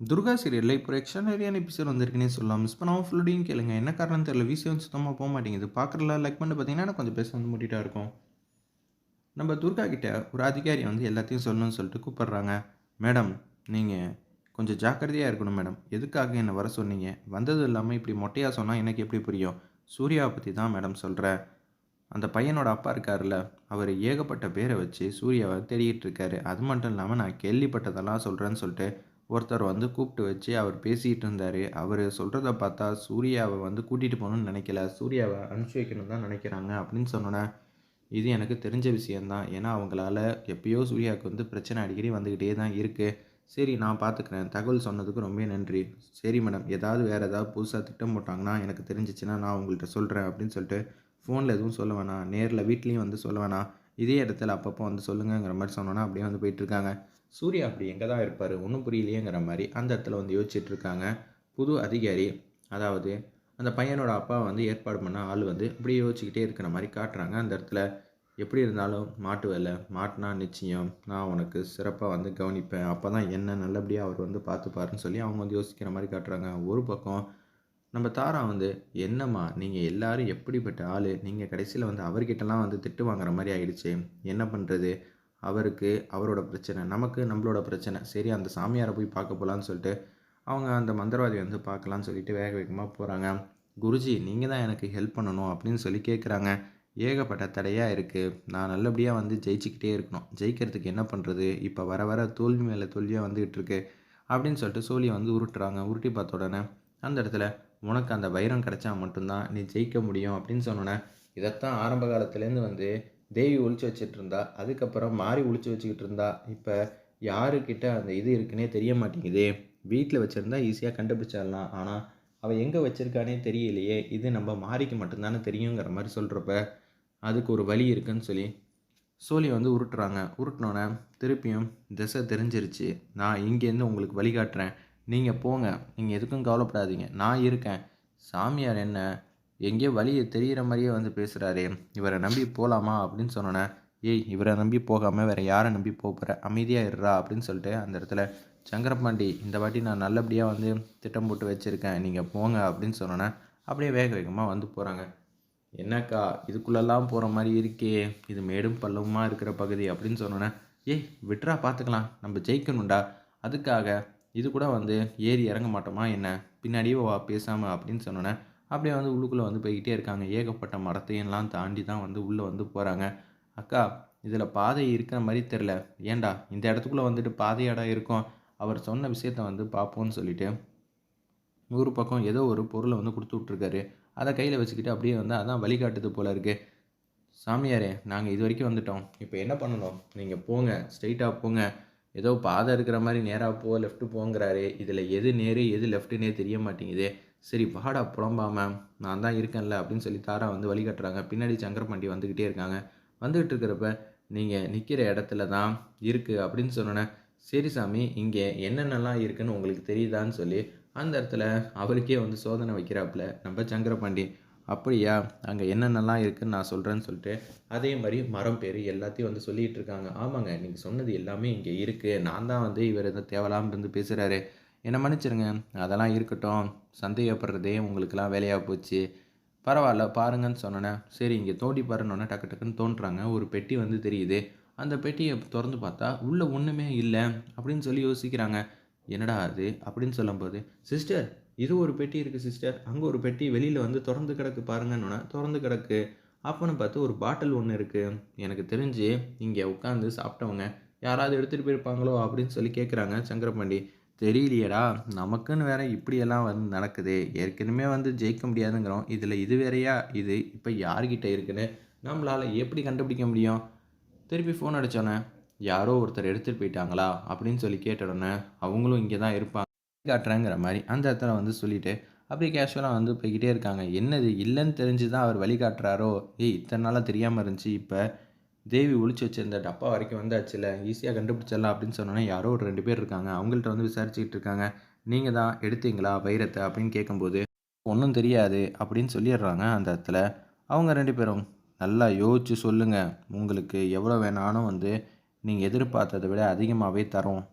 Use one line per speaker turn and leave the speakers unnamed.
துர்கா சீரியலில் இப்போ எக்ஸ்ட்ரானரியான எபிசோட் வந்திருக்குன்னே சொல்லலாம். மிஸ் பண்ணாமல் ஃபுல்லோடையும் கேளுங்க. என்ன காரணம் தெரியல. விசி வந்து சுத்தமாக போக மாட்டேங்குது. பார்க்குறல லைக் பண்ணி பார்த்தீங்கன்னா கொஞ்சம் பேச வந்து முட்டிட்டா இருக்கும். நம்ம துர்கா கிட்டே ஒரு அதிகாரி வந்து எல்லாத்தையும் சொல்லணும்னு சொல்லிட்டு கூப்பிட்றாங்க. மேடம் நீங்கள் கொஞ்சம் ஜாக்கிரதையாக இருக்கணும் மேடம் எதுக்காக என்னை வர சொன்னீங்க? வந்தது இல்லாமல் இப்படி மொட்டையாக சொன்னால் எனக்கு எப்படி புரியும்? சூர்யாவை பற்றி தான் மேடம் சொல்கிறேன் அந்த பையனோட அப்பா இருக்கார்ல அவர் ஏகப்பட்ட பேரை வச்சு சூர்யாவை தேடிக்கிட்டு இருக்காரு. அது மட்டும் இல்லாமல் நான் கேள்விப்பட்டதெல்லாம் சொல்கிறேன்னு சொல்லிட்டு ஒருத்தர் வந்து கூப்பிட்டு வச்சு அவர் பேசிகிட்டு இருந்தார். அவர் சொல்கிறத பார்த்தா சூர்யாவை வந்து கூட்டிகிட்டு போகணும்னு நினைக்கல. சூர்யாவை அனுப்பிச்சி வைக்கணும் தான் நினைக்கிறாங்க. அப்படின்னு சொன்னோன்னே இது எனக்கு தெரிஞ்ச விஷயந்தான் ஏன்னா அவங்களால எப்பயோ சூர்யாவுக்கு வந்து பிரச்சனை அடிக்கடி வந்துக்கிட்டே தான் இருக்குது சரி நான் பார்த்துக்கிறேன் தகவல் சொன்னதுக்கு ரொம்ப நன்றி. சரி மேடம். ஏதாவது வேறு ஏதாவது புதுசாக திட்டம் போட்டாங்கன்னா எனக்கு தெரிஞ்சிச்சுன்னா நான் உங்கள்கிட்ட சொல்கிறேன் அப்படின்னு சொல்லிட்டு ஃபோனில் எதுவும் சொல்ல வேணாம். நேரில் வீட்லேயும் வந்து சொல்ல வேணாம். இதே இடத்துல அப்பப்போ வந்து சொல்லுங்கங்கிற மாதிரி சொன்னோன்னா அப்படியே வந்து போயிட்டுருக்காங்க சூர்யா அப்படி எங்கே தான் இருப்பார்? ஒன்றும் புரியலையேங்கிற மாதிரி அந்த இடத்துல வந்து யோசிச்சுட்டு இருக்காங்க புது அதிகாரி அதாவது அந்த பையனோட அப்பா வந்து ஏற்பாடு பண்ண ஆள் வந்து அப்படியே யோசிச்சுக்கிட்டே இருக்கிற மாதிரி காட்டுறாங்க. அந்த இடத்துல எப்படி இருந்தாலும் மாட்டு வேலை மாட்டினா நிச்சயம் நான் உனக்கு சிறப்பாக வந்து கவனிப்பேன். அப்போ தான் என்ன நல்லபடியாக அவர் வந்து பார்த்துப்பாருன்னு சொல்லி அவங்க வந்து யோசிக்கிற மாதிரி காட்டுறாங்க. ஒரு பக்கம் நம்ம தாரா வந்து என்னம்மா நீங்கள் எல்லோரும் எப்படிப்பட்ட ஆள்? நீங்கள் கடைசியில் வந்து அவர்கிட்டலாம் வந்து திட்டு வாங்குற மாதிரி ஆகிடுச்சு என்ன பண்ணுறது அவருக்கு அவரோட பிரச்சனை நமக்கு நம்மளோட பிரச்சனை. சரி அந்த சாமியாரை போய் பார்க்க போகலான்னு சொல்லிட்டு அவங்க அந்த மந்திரவாதி வந்து பார்க்கலான்னு சொல்லிட்டு வேக வேகமாக போகிறாங்க குருஜி நீங்கள் தான் எனக்கு ஹெல்ப் பண்ணணும் அப்படின்னு சொல்லி கேட்குறாங்க ஏகப்பட்ட தடையாக இருக்குது நான் நல்லபடியாக வந்து ஜெயிச்சுக்கிட்டே இருக்கணும். ஜெயிக்கிறதுக்கு என்ன பண்ணுறது இப்போ வர வர தோல்வி மேலே தோல்வியாக வந்துகிட்டு இருக்கு அப்படின்னு சொல்லிட்டு சோழியை வந்து உருட்டுறாங்க. உருட்டி பார்த்த உடனே அந்த இடத்துல உனக்கு அந்த வைரம் கிடைச்சா மட்டும்தான் நீ ஜெயிக்க முடியும் அப்படின்னு சொன்னோன்னே இதைத்தான் ஆரம்ப காலத்துலேருந்து வந்து தேவி ஒழிச்சு வச்சுட்டு இருந்தா அதுக்கப்புறம் மாறி ஒழிச்சு வச்சுக்கிட்டு இருந்தா இப்போ யாருக்கிட்ட அந்த இது இருக்குன்னே தெரிய மாட்டேங்குதே. வீட்டில் வச்சுருந்தா ஈஸியாக கண்டுபிடிச்சிடலாம். ஆனால் அவள் எங்கே வச்சுருக்கானே தெரியலையே. இது நம்ம மாறிக்கு மட்டும்தானே தெரியுங்கிற மாதிரி சொல்கிறப்ப அதுக்கு ஒரு வழி இருக்குன்னு சொல்லி சோழி வந்து உருட்டுறாங்க. உருட்டினோன்னே திருப்பியும் திசை தெரிஞ்சிருச்சு. நான் இங்கேருந்து உங்களுக்கு வழிகாட்டுறேன் நீங்கள் போங்க. நீங்கள் எதுக்கும் கவலைப்படாதீங்க. நான் இருக்கேன். சாமியார் என்ன எங்கேயோ வழியை தெரிகிற மாதிரியே வந்து பேசுகிறாரே இவரை நம்பி போகலாமா அப்படின்னு சொன்னோன்னே ஏய் இவரை நம்பி போகாமல் வேறு யாரை நம்பி போகிற அமைதியாக இருறா அப்படின்னு சொல்லிட்டு அந்த இடத்துல சங்கரபாண்டி இந்த வாட்டி நான் நல்லபடியாக வந்து திட்டம் போட்டு வச்சுருக்கேன். நீங்கள் போங்க அப்படின்னு சொன்னோன்னே அப்படியே வேக வேகமாக வந்து போகிறாங்க என்னக்கா இதுக்குள்ளெல்லாம் போகிற மாதிரி இருக்கே. இது மேடும் பள்ளவுமா இருக்கிற பகுதி அப்படின்னு சொன்னோன்னே ஏய் விட்ரா பார்த்துக்கலாம் நம்ம ஜெயிக்கணும்டா. அதுக்காக இது கூட வந்து ஏறி இறங்க மாட்டோமா என்ன? பின்னாடியே வா பேசாமல் அப்படின்னு சொன்னோன்னே அப்படியே வந்து உள்ளுக்குள்ளே வந்து போய்கிட்டே இருக்காங்க. ஏகப்பட்ட மரத்தையெல்லாம் தாண்டி தான் வந்து உள்ளே வந்து போகிறாங்க அக்கா இதில் பாதை இருக்கிற மாதிரி தெரில ஏன்டா இந்த இடத்துக்குள்ளே வந்துட்டு பாதையாடா இருக்கும்? அவர் சொன்ன விஷயத்த வந்து பார்ப்போம்னு சொல்லிட்டு ஒரு பக்கம் ஏதோ ஒரு பொருளை வந்து கொடுத்து விட்ருக்காரு அதை கையில் வச்சுக்கிட்டு அப்படியே வந்து அதான் வழிகாட்டுது போல இருக்குது சாமியாரே நாங்கள் இது வரைக்கும் வந்துட்டோம். இப்போ என்ன பண்ணணும்? நீங்கள் போங்க. ஸ்ட்ரைட்டாக போங்க. ஏதோ பாதை இருக்கிற மாதிரி நேராக போ லெஃப்ட்டு போங்கிறாரு. இதில் எது நேரு எது லெஃப்ட்டுனே தெரிய மாட்டேங்குது. சரி வாடா புலம்பாம நான் தான் இருக்கேன்ல அப்படின்னு சொல்லி தாரா வந்து வழிகாட்டுறாங்க பின்னாடி சங்கரபாண்டி வந்துக்கிட்டே இருக்காங்க. வந்துக்கிட்டு இருக்கிறப்ப நீங்கள் நிற்கிற இடத்துல தான் இருக்குது அப்படின்னு சொன்னோன்னே சரி சாமி இங்கே என்னென்னலாம் இருக்குன்னு உங்களுக்கு தெரியுதான்னு சொல்லி அந்த இடத்துல அவருக்கே வந்து சோதனை வைக்கிறாப்புல நம்ம சங்கரபாண்டி. அப்படியா அங்கே என்னென்னலாம் இருக்குன்னு நான் சொல்கிறேன்னு சொல்லிட்டு அதே மாதிரி மரம் பேர் எல்லாத்தையும் வந்து சொல்லிகிட்டு இருக்காங்க. ஆமாங்க நீங்கள் சொன்னது எல்லாமே இங்கே இருக்குது நான் தான் வந்து இவர் எதை தேவலாம் இருந்து பேசுகிறாரு என்னை மன்னிச்சிருங்க. அதெல்லாம் இருக்கட்டும். சந்தேகப்படுறதே உங்களுக்கெல்லாம் வேலையாக போச்சு. பரவாயில்ல பாருங்கன்னு சொன்னோன்னே சரி இங்கே தோண்டி பாருன்னொன்னே டக்கு டக்குன்னு தோன்றாங்க. ஒரு பெட்டி வந்து தெரியுது. அந்த பெட்டியை திறந்து பார்த்தா உள்ளே ஒன்றுமே இல்லை அப்படின்னு சொல்லி யோசிக்கிறாங்க. என்னடா அது? அப்படின்னு சொல்லும்போது சிஸ்டர் இது ஒரு பெட்டி இருக்குது சிஸ்டர். அங்கே ஒரு பெட்டி வெளியில் வந்து திறந்து கிடக்கு பாருங்கன்னொன்னே திறந்து கிடக்கு. அப்போன்னு பார்த்து ஒரு பாட்டில் ஒன்று இருக்குது எனக்கு தெரிஞ்சு இங்கே உட்காந்து சாப்பிட்டவங்க யாராவது எடுத்துகிட்டு போயிருப்பாங்களோ அப்படின்னு சொல்லி கேட்குறாங்க சங்கரபாண்டி. தெரியலையடா நமக்குன்னு வேற இப்படியெல்லாம் வந்து நடக்குது. ஏற்கனவே வந்து ஜெயிக்க முடியாதுங்கிறோம். இதில் இது வேறையா? இது இப்போ யார்கிட்ட இருக்குன்னு நம்மளால் எப்படி கண்டுபிடிக்க முடியும்? திருப்பி ஃபோன் அடித்தோன்னே யாரோ ஒருத்தர் எடுத்துகிட்டு போயிட்டாங்களா? அப்படின்னு சொல்லி கேட்டோடனே அவங்களும் இங்கே தான் இருப்பாங்க காட்டுறேங்கிற மாதிரி அந்த இடத்துல வந்து சொல்லிவிட்டு அப்படியே கேஷுவலாக வந்து போய்கிட்டே இருக்காங்க. என்னது இல்லைன்னு தெரிஞ்சு தான் அவர் வழிகாட்டுறாரோ ஏய் இத்தனை நாளாக தெரியாமல் இருந்துச்சு இப்போ. தேவி ஒழிச்சு வச்சுருந்த டப்பா வரைக்கும் வந்தாச்சுல ஈஸியாக கண்டுபிடிச்சிடலாம் அப்படின்னு சொன்னோன்னே யாரோ ஒரு ரெண்டு பேர் இருக்காங்க. அவங்கள்ட்ட வந்து விசாரிச்சுக்கிட்டு இருக்காங்க. நீங்கள் தான் எடுத்தீங்களா வைரத்தை அப்படின்னு கேட்கும்போது ஒன்றும் தெரியாது அப்படின்னு சொல்லிடுறாங்க அந்த இடத்துல. அவங்க ரெண்டு பேரும் நல்லா யோசிச்சு சொல்லுங்கள் உங்களுக்கு எவ்வளோ வேணாலும் வந்து நீங்கள் எதிர்பார்த்ததை விட அதிகமாகவே தரோம்.